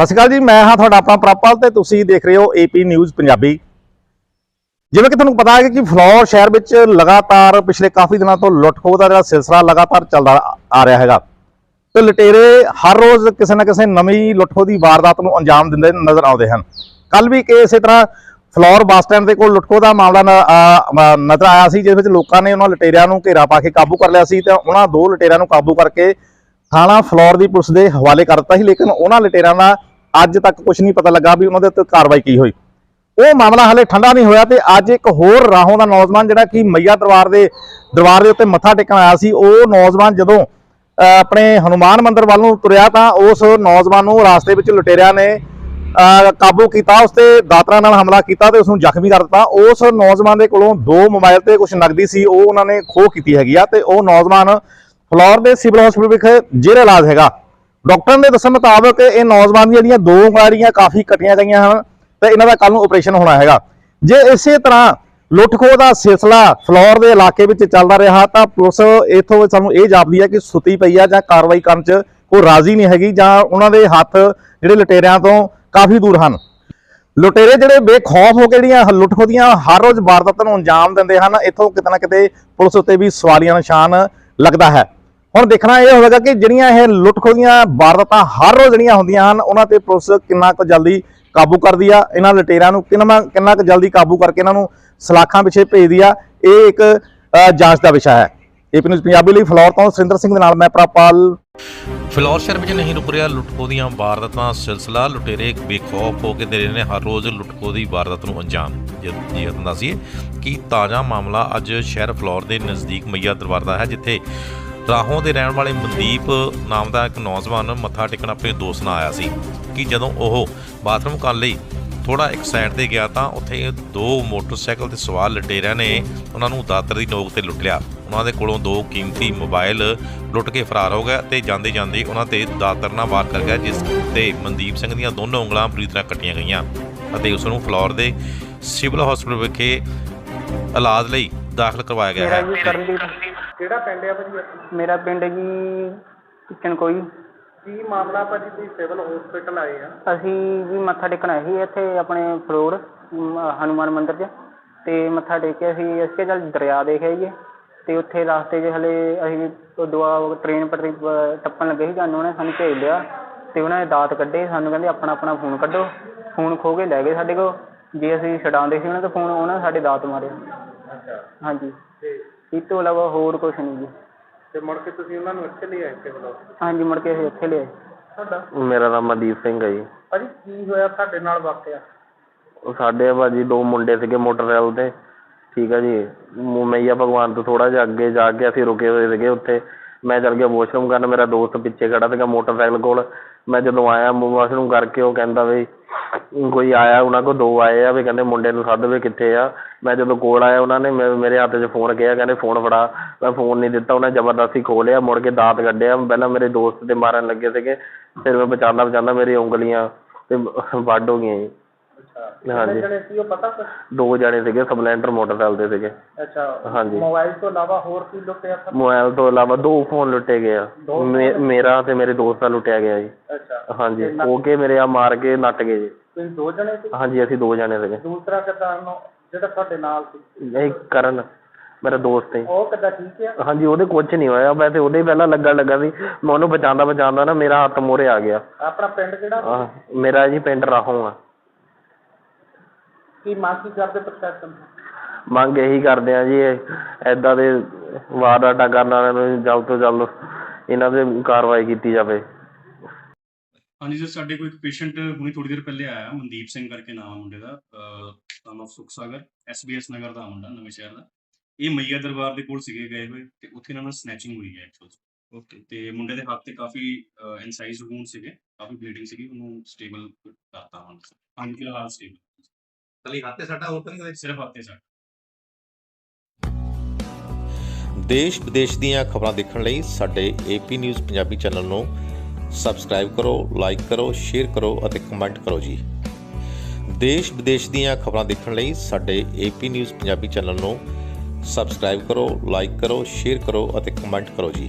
ਸਤਿ ਸ਼੍ਰੀ ਅਕਾਲ ਜੀ, ਮੈਂ ਹਾਂ ਤੁਹਾਡਾ ਆਪਣਾ ਪ੍ਰਪਲ ਤੇ ਤੁਸੀਂ ਦੇਖ ਰਹੇ ਹੋ ਏਪੀ ਨਿਊਜ਼ ਪੰਜਾਬੀ। ਜਿਵੇਂ ਕਿ ਤੁਹਾਨੂੰ ਪਤਾ ਹੈ ਕਿ ਫਲੋਰ ਸ਼ਹਿਰ ਵਿੱਚ ਲਗਾਤਾਰ ਪਿਛਲੇ ਕਾਫੀ ਦਿਨਾਂ ਤੋਂ ਲੁੱਟ-ਖੋਹ ਦਾ ਜਿਹੜਾ ਸਿਲਸਿਲਾ ਲਗਾਤਾਰ ਚੱਲਦਾ ਆ ਰਿਹਾ ਹੈਗਾ। ਤੇ ਲਟੇਰੇ ਹਰ ਰੋਜ਼ ਕਿਸੇ ਨਾ ਕਿਸੇ ਨਵੀਂ ਲੁੱਟ-ਖੋਹ ਦੀ ਵਾਰਦਾਤ ਨੂੰ ਅੰਜਾਮ ਦਿੰਦੇ ਨਜ਼ਰ ਆਉਂਦੇ ਹਨ। ਕੱਲ ਵੀ ਕਿ ਇਸੇ ਤਰ੍ਹਾਂ ਫਲੋਰ ਬੱਸ ਸਟੈਂਡ ਦੇ ਕੋਲ ਲੁੱਟਕੋਹ ਦਾ ਮਾਮਲਾ ਨਜ਼ਰ ਆਇਆ ਸੀ, ਜਿਸ ਵਿੱਚ ਲੋਕਾਂ ਨੇ ਉਹਨਾਂ ਲਟੇਰਿਆਂ ਨੂੰ ਘੇਰਾ ਪਾ ਕੇ ਕਾਬੂ ਕਰ ਲਿਆ ਸੀ ਤੇ ਉਹਨਾਂ ਦੋ ਲਟੇਰਿਆਂ ਨੂੰ ਕਾਬੂ ਕਰਕੇ ਥਾਣਾ ਫਲੋਰ ਦੀ ਪੁਲਿਸ ਦੇ ਹਵਾਲੇ ਕਰ ਦਿੱਤਾ ਸੀ, ਲੇਕਿਨ ਉਹਨਾਂ ਲਟੇਰਿਆਂ ਦਾ ਅੱਜ ਤੱਕ ਕੁਝ ਨਹੀਂ ਪਤਾ ਲੱਗਾ ਵੀ ਉਹਨਾਂ ਦੇ ਉੱਤੇ ਕਾਰਵਾਈ ਕੀ ਹੋਈ। ਉਹ ਮਾਮਲਾ ਹਲੇ ਠੰਡਾ ਨਹੀਂ ਹੋਇਆ ਤੇ ਅੱਜ ਇੱਕ ਹੋਰ ਰਾਹੋਂ ਦਾ ਨੌਜਵਾਨ ਜਿਹੜਾ ਕਿ ਮਈਆ ਦਰਬਾਰ ਦੇ ਦਰਬਾਰ ਦੇ ਉੱਤੇ ਮੱਥਾ ਟੇਕਣ ਆਇਆ ਸੀ ਉਹ ਨੌਜਵਾਨ ਜਦੋਂ ਅਹ, ਆਪਣੇ ਹਨੂਮਾਨ ਮੰਦਿਰ ਵੱਲ ਨੂੰ ਤੁਰਿਆ ਤਾਂ ਉਸ ਨੌਜਵਾਨ ਨੂੰ ਰਾਸਤੇ ਵਿੱਚ ਲੁਟੇਰਿਆਂ ਨੇ ਅਹ, ਕਾਬੂ ਕੀਤਾ ਉਸ ਤੇ ਦਾਤਰਾਂ ਨਾਲ ਹਮਲਾ ਕੀਤਾ ਤੇ ਉਸ ਨੂੰ ਜ਼ਖਮੀ ਕਰ ਦਿੱਤਾ। ਉਸ ਨੌਜਵਾਨ ਦੇ ਕੋਲੋਂ ਦੋ ਮੋਬਾਈਲ ਤੇ ਕੁਝ ਨਕਦੀ ਸੀ ਉਹ ਉਹਨਾਂ ਨੇ ਖੋਹ ਕੀਤੀ ਹੈਗੀ ਆ ਤੇ ਉਹ ਨੌਜਵਾਨ ਫਲੋਰ ਦੇ ਸਿਵਲ ਹਸਪੀਟਲ ਵਿਖੇ ਜੇਰੇ ਇਲਾਜ ਹੈਗਾ। ਡਾਕਟਰ ਦੇ ਦੱਸਣ ਮੁਤਾਬਕ ਇਹ ਨੌਜਵਾਨ ਦੀਆਂ ਜਿਹੜੀਆਂ ਦੋ ਉਂਗਲੀਆਂ ਕਾਫੀ ਕੱਟੀਆਂ ਗਈਆਂ ਹਨ ਤੇ ਇਹਨਾਂ ਦਾ ਕੱਲ ਨੂੰ ਆਪਰੇਸ਼ਨ ਹੋਣਾ ਹੈਗਾ। ਜੇ ਇਸੇ ਤਰ੍ਹਾਂ ਲੁੱਟ ਖੋਹ ਦਾ ਸਿਲਸਿਲਾ ਫਲੋਰ ਦੇ ਇਲਾਕੇ ਵਿੱਚ ਚੱਲਦਾ ਰਿਹਾ ਤਾਂ ਪੁਲਿਸ ਇਥੋਂ ਸਾਨੂੰ ਇਹ ਜਾਪਦੀ ਹੈ ਕਿ ਸੁੱਤੀ ਪਈ ਆ ਜਾਂ ਕਾਰਵਾਈ ਕਰਨ 'ਚ ਕੋਈ ਰਾਜ਼ੀ ਨਹੀਂ ਹੈਗੀ ਜਾਂ ਉਹਨਾਂ ਦੇ ਹੱਥ ਜਿਹੜੇ ਲੁਟੇਰਿਆਂ ਤੋਂ ਕਾਫੀ ਦੂਰ ਹਨ। ਲੁਟੇਰੇ ਜਿਹੜੇ ਬੇਖੌਫ ਹੋ ਕੇ ਜਿਹੜੀਆਂ ਲੁੱਟ ਖੋਹ ਦੀਆਂ ਹਰ ਰੋਜ਼ ਵਾਰਦਾਤਾਂ ਨੂੰ ਅੰਜਾਮ ਦਿੰਦੇ ਹਨ, ਇਥੋਂ ਕਿਤੇ ਨਾ ਕਿਤੇ ਪੁਲਿਸ ਉੱਤੇ ਵੀ ਸਵਾਲੀਆਂ ਨਿਸ਼ਾਨ ਲੱਗਦਾ ਹੈ। ਹੁਣ ਦੇਖਣਾ ਇਹ ਹੋਵੇਗਾ ਕਿ ਜਿਹੜੀਆਂ ਇਹ ਲੁੱਟ ਖੋਹ ਦੀਆਂ ਵਾਰਦਾਤਾਂ ਹਰ ਰੋਜ਼ ਜਿਹੜੀਆਂ ਹੁੰਦੀਆਂ ਹਨ, ਉਹਨਾਂ ਤੇ ਪੁਲਿਸ ਕਿੰਨਾ ਕੁ ਜਲਦੀ ਕਾਬੂ ਕਰਦੀ ਆ? ਇਹਨਾਂ ਲੁਟੇਰਿਆਂ ਨੂੰ ਕਿੰਨਾ ਕਿੰਨਾ ਕੁ ਜਲਦੀ ਕਾਬੂ ਕਰਕੇ ਇਹਨਾਂ ਨੂੰ ਸਲਾਖਾਂ ਪਿੱਛੇ ਭੇਜਦੀ ਆ? ਇਹ ਇੱਕ ਜਾਂਚ ਦਾ ਵਿਸ਼ਾ ਹੈ। ਏਪੀ ਨਿਊਜ਼ ਪੰਜਾਬੀ ਲਈ ਫਲੋਰ ਤੋਂ ਸੁਰਿੰਦਰ ਸਿੰਘ ਦੇ ਨਾਲ ਮੈਂ ਪ੍ਰਪਾਲ ਫਿਲੌਰ ਸ਼ਹਿਰ ਵਿੱਚ ਨਹੀਂ ਰੁਕ ਰਿਹਾ ਲੁੱਟਖੋ ਦੀਆਂ ਵਾਰਦਾਤਾਂ ਸਿਲਸਿਲਾ। ਲੁਟੇਰੇ ਬੇਖੌਫ ਹੋ ਕੇ ਦੇ ਰਹੇ ਨੇ, ਹਰ ਰੋਜ਼ ਲੁੱਟਖੋ ਦੀ ਵਾਰਦਾਤ ਨੂੰ ਅੰਜਾਮ ਜੀ ਜੀ ਦੱਸੀਏ ਕਿ ਤਾਜ਼ਾ ਮਾਮਲਾ ਅੱਜ ਸ਼ਹਿਰ ਫਲੋਰ ਦੇ ਨਜ਼ਦੀਕ ਮਈਆ ਦਰਬਾਰ ਦਾ ਹੈ, ਜਿੱਥੇ ਰਾਹੋਂ ਦੇ ਰਹਿਣ ਵਾਲੇ ਮਨਦੀਪ ਨਾਮ ਦਾ ਇੱਕ ਨੌਜਵਾਨ ਮੱਥਾ ਟੇਕਣ ਆਪਣੇ ਦੋਸਤ ਨਾਲ ਆਇਆ ਸੀ ਕਿ ਜਦੋਂ ਉਹ ਬਾਥਰੂਮ ਕਰਨ ਲਈ ਥੋੜਾ ਇੱਕ ਸਾਈਡ ਤੇ ਗਿਆ ਤਾਂ ਉੱਥੇ ਦੋ ਮੋਟਰਸਾਈਕਲ ਤੇ ਸਵਾਰ ਲਟੇਰਿਆਂ ਨੇ ਉਹਨਾਂ ਨੂੰ ਦਾਤਰ ਦੀ ਨੋਕ ਤੇ ਲੁੱਟ ਲਿਆ। ਉਹਨਾਂ ਦੇ ਕੋਲੋਂ ਦੋ ਕੀਮਤੀ ਮੋਬਾਈਲ ਲੁੱਟ ਕੇ ਫਰਾਰ ਹੋ ਗਿਆ ਤੇ ਜਾਂਦੇ ਜਾਂਦੇ ਉਹਨਾਂ ਤੇ ਦਾਤਰ ਨਾਲ ਵਾਰ ਕਰ ਗਿਆ, ਜਿਸ ਤੇ ਮਨਦੀਪ ਸਿੰਘ ਦੀਆਂ ਦੋਨੋਂ ਉਂਗਲਾਂ ਪੂਰੀ ਤਰ੍ਹਾਂ ਕੱਟੀਆਂ ਗਈਆਂ ਅਤੇ ਉਸ ਨੂੰ ਫਲੋਰ ਦੇ ਸਿਵਲ ਹਸਪੀਟਲ ਵਿਖੇ ਇਲਾਜ ਲਈ ਦਾਖਲ ਕਰਵਾਇਆ ਗਿਆ ਹੈ। ਕਿਹੜਾ ਪਿੰਡ ਆ ਭਾਜੀ? ਆਪਣਾ? ਮੇਰਾ ਪਿੰਡ ਜੀ ਕਿਚਨ ਕੋਈ। ਕੀ ਮਾਮਲਾ ਭਾਜੀ ਤੁਸੀਂ ਸਿਵਲ ਹਸਪੀਟਲ ਆਏ ਆ? ਅਸੀਂ ਜੀ ਮੱਥਾ ਟੇਕਣ ਆਏ ਸੀ ਇੱਥੇ ਆਪਣੇ ਫਲੋਰ ਹਨੂਮਾਨ ਮੰਦਿਰ 'ਚ ਤੇ ਮੱਥਾ ਟੇਕਿਆ ਸੀ ਅਸੀਂ ਕਿਹਾ ਚੱਲ ਦਰਿਆ ਦੇਖ ਆਈਏ। ਤੇ ਉੱਥੇ ਰਸਤੇ 'ਚ ਹਲੇ ਅਸੀਂ ਦੁਆ ਟ੍ਰੇਨ ਪਟਰੀ ਟੱਪਣ ਲੱਗੇ ਸੀ ਸਾਨੂੰ ਉਹਨੇ ਸਾਨੂੰ ਭੇਜ ਲਿਆ। ਤੇ ਉਹਨਾਂ ਨੇ ਦਾਤ ਕੱਢੇ ਸਾਨੂੰ ਕਹਿੰਦੇ ਆਪਣਾ ਆਪਣਾ ਫੋਨ ਕੱਢੋ। ਫੋਨ ਖੋ ਕੇ ਲੈ ਗਏ ਸਾਡੇ ਕੋਲ। ਜੇ ਅਸੀਂ ਛਡਾਉਂਦੇ ਸੀ ਉਹਨਾਂ ਦਾ ਫੋਨ ਉਹਨਾਂ ਨੇ ਸਾਡੇ ਦਾਤ ਮਾਰੇ। ਅੱਛਾ। ਹਾਂਜੀ। ਤੇ ਇਸ ਤੋਂ ਇਲਾਵਾ ਹੋਰ ਕੁਝ ਨਹੀਂ ਜੀ। ਤੇ ਮੁੜ ਕੇ ਤੁਸੀਂ ਉਹਨਾਂ ਨੂੰ ਇੱਥੇ ਲੈ ਆਏ ਸਿਵਲ ਹਸਪੀਟਲ ਹਾਂਜੀ ਮੁੜ ਕੇ ਅਸੀਂ ਇੱਥੇ ਲਿਆਏ। ਤੁਹਾਡਾ? ਮੇਰਾ ਨਾਮ ਮਨਦੀਪ ਸਿੰਘ ਹੈ ਜੀ। ਭਾਜੀ ਕੀ ਹੋਇਆ ਤੁਹਾਡੇ ਨਾਲ ਵਾਕਿਆ? ਉਹ ਸਾਡੇ ਭਾਜੀ ਦੋ ਮੁੰਡੇ ਸੀਗੇ ਮੋਟਰਸਾਈਕਲ ਤੇ। ਠੀਕ ਹੈ ਜੀ। ਮ- ਮਈਆ ਭਗਵਾਨ ਤੋਂ ਥੋੜਾ ਜਿਹਾ ਅੱਗੇ ਜਾ ਕੇ ਅਸੀਂ ਰੁਕੇ ਹੋਏ ਸੀਗੇ ਉੱਥੇ। ਮੈਂ ਚੱਲ ਗਿਆ ਵਾਸ਼ਰੂਮ ਕਰਨ, ਮੇਰਾ ਦੋਸਤ ਪਿੱਛੇ ਖੜਾ ਸੀਗਾ ਮੋਟਰਸਾਈਕਲ ਕੋਲ। ਮੈਂ ਜਦੋਂ ਆਇਆ ਵਾਸ਼ਰੂਮ ਕਰਕੇ ਉਹ ਕਹਿੰਦਾ ਵੀ, ਕੋਈ ਆਇਆ ਉਹਨਾਂ ਕੋਲ, ਦੋ ਆਏ ਆ ਵੀ ਕਹਿੰਦੇ ਮੁੰਡੇ ਨੂੰ ਸੱਦ ਵੀ ਕਿੱਥੇ ਆ। ਮੈਂ ਜਦੋਂ ਕੋਲ ਆਇਆ ਉਹਨਾਂ ਨੇ, ਮੇ- ਮੇਰੇ ਹੱਥ 'ਚ ਫੋਨ ਕਿਹਾ, ਕਹਿੰਦੇ ਫੋਨ ਫੜਾ। ਮੈਂ ਫੋਨ ਨਹੀਂ ਦਿੱਤਾ, ਉਹਨੇ ਜ਼ਬਰਦਸਤੀ ਖੋਹ ਲਿਆ ਮੁੜ ਕੇ ਦਾਤ ਕੱਢਿਆ। ਪਹਿਲਾਂ ਮੇਰੇ ਦੋਸਤ ਤੇ ਮਾਰਨ ਲੱਗੇ ਸੀਗੇ, ਫਿਰ ਮੈਂ ਬਚਾਉਂਦਾ ਬਚਾਉਂਦਾ ਮੇਰੀ ਉਂਗਲੀਆਂ ਤੇ ਵੱਢ ਹੋ ਗਈਆਂ ਜੀ। ਹਾਂਜੀ। ਕਿੰਨੇ ਜਣੇ ਸੀ ਉਹ ਪਤਾ ਕੁਛ? ਦੋ ਜਣੇ ਸੀਗੇ ਸਪਲੈਂਡਰ ਮੋਟਰਸਾਈਕਲ ਤੇ ਸੀਗੇ। ਅੱਛਾ ਹਾਂਜੀ। ਮੋਬਾਈਲ ਤੋਂ ਇਲਾਵਾ ਹੋਰ ਕੀ ਲੁੱਟਿਆ ਸਰ ਮੋਬਾਈਲ ਤੋਂ ਇਲਾਵਾ ਦੋ ਫੋਨ ਲੁੱਟੇ ਗਏ ਆ। ਦੋ ਮੇ- ਮੇਰਾ ਤੇ ਮੇਰੇ ਦੋਸਤ ਦਾ ਲੁੱਟਿਆ ਗਿਆ ਜੀ। ਅੱਛਾ। ਹਾਂਜੀ ਉਹ ਕੇ ਮੇਰੇ ਆ ਮਾਰ ਕੇ ਨੱਟ ਗਏ ਜੀ। ਤੁਸੀਂ ਦੋ ਜਣੇ ਸੀ? ਹਾਂਜੀ ਅਸੀਂ ਦੋ ਜਣੇ ਸੀਗੇ। ਦੂਸਰਾ ਕਿੱਦਾਂ ਨੂੰ ਜਿਹੜਾ ਤੁਹਾਡੇ ਨਾਲ ਸੀ? ਇਹ ਕਰਨ। ਮੇਰਾ ਦੋਸਤ ਹੈ ਉਹ ਕਿੱਦਾਂ ਠੀਕ ਆ? ਹਾਂਜੀ ਉਹਦੇ ਕੁਝ ਨਹੀਂ ਹੋਇਆ। ਮੈਂ ਤੇ ਉਹਦੇ ਹੀ ਪਹਿਲਾਂ ਲੱਗਣ ਲੱਗਾ ਸੀ। ਮੈਂ ਉਹਨੂੰ ਬਚਾਉਂਦਾ ਬਚਾਉਂਦਾ ਨਾ ਮੇਰਾ ਹੱਥ ਮੋਰੇ ਆ ਗਿਆ। ਆਪਣਾ ਪਿੰਡ ਕਿਹੜਾ? ਆਹ, ਮੇਰਾ ਜੀ ਪਿੰਡ ਰਾਹੋਂ ਆ। ਕੀ ਮੰਗ ਕੀ ਕਰਦੇ ਪ੍ਰਸ਼ਾਸਨ? ਮੰਗ ਇਹੀ ਕਰਦੇ ਆ ਜੀ ਐਦਾਂ ਦੇ ਵਾਰਦਾਤਾਂ ਕਰਨ ਵਾਲਿਆਂ ਨੂੰ ਜਲਦ ਤੋਂ ਜਲਦ ਇਹਨਾਂ ਤੇ ਕਾਰਵਾਈ ਕੀਤੀ ਜਾਵੇ। ਹਾਂਜੀ ਸਰ ਸਾਡੇ ਕੋਲ ਇੱਕ ਪੇਸ਼ੈਂਟ ਹੁਣੀ ਥੋੜੀ ਦੇਰ ਪਹਿਲੇ ਆਇਆ ਮਨਦੀਪ ਸਿੰਘ ਕਰਕੇ ਨਾਮ ਆ ਮੁੰਡੇ ਦਾ ਸਨ ਆਫ ਸੁਖ ਸਾਗਰ ਐਸਬੀਐਸ ਨਗਰ ਦਾ ਮੁੰਡਾ ਨਵੇਂ ਸ਼ਹਿਰ ਦਾ। ਇਹ ਮਈਆ ਦਰਬਾਰ ਦੇ ਕੋਲ ਸੀਗੇ ਗਏ ਹੋਏ ਤੇ ਉੱਥੇ ਇਹਨਾਂ ਨਾਲ ਸਨੈਚਿੰਗ ਹੋਈ ਹੈ ਐਕਚੁਅਲ ਓਕੇ ਤੇ ਮੁੰਡੇ ਦੇ ਹੱਥ ਤੇ ਕਾਫੀ ਇਨਸਾਈਜ਼ ਵੂਨ ਸੀਗੇ ਕਾਫੀ ਬਲੀਡਿੰਗ ਸੀਗੀ ਉਹਨੂੰ ਸਟੇਬਲ ਕਰਤਾ ਹੁਣ ਹਾਂਜੀ ਫਿਲਹਾਲ ਸਟੇਬਲ ਤਲੀ ਹੱਥੇ ਸਾਡਾ ਹੋਰ ਤਾਂ ਨਹੀਂ ਸਿਰਫ ਹੱਥ ਸੱਟ। ਦੇਸ਼ ਵਿਦੇਸ਼ ਦੀਆਂ ਖਬਰਾਂ ਦੇਖਣ ਲਈ ਸਾਡੇ ਏਪੀ ਨਿਊਜ਼ ਪੰਜਾਬੀ ਚੈਨਲ ਨੂੰ ਸਬਸਕ੍ਰਾਈਬ ਕਰੋ ਲਾਈਕ ਕਰੋ ਸ਼ੇਅਰ ਕਰੋ ਅਤੇ ਕਮੈਂਟ ਕਰੋ ਜੀ। ਦੇਸ਼ ਵਿਦੇਸ਼ ਦੀਆਂ ਖਬਰਾਂ ਦੇਖਣ ਲਈ ਸਾਡੇ ਏਪੀ ਨਿਊਜ਼ ਪੰਜਾਬੀ ਚੈਨਲ ਨੂੰ ਸਬਸਕ੍ਰਾਈਬ ਕਰੋ ਲਾਈਕ ਕਰੋ ਸ਼ੇਅਰ ਕਰੋ ਅਤੇ ਕਮੈਂਟ ਕਰੋ ਜੀ।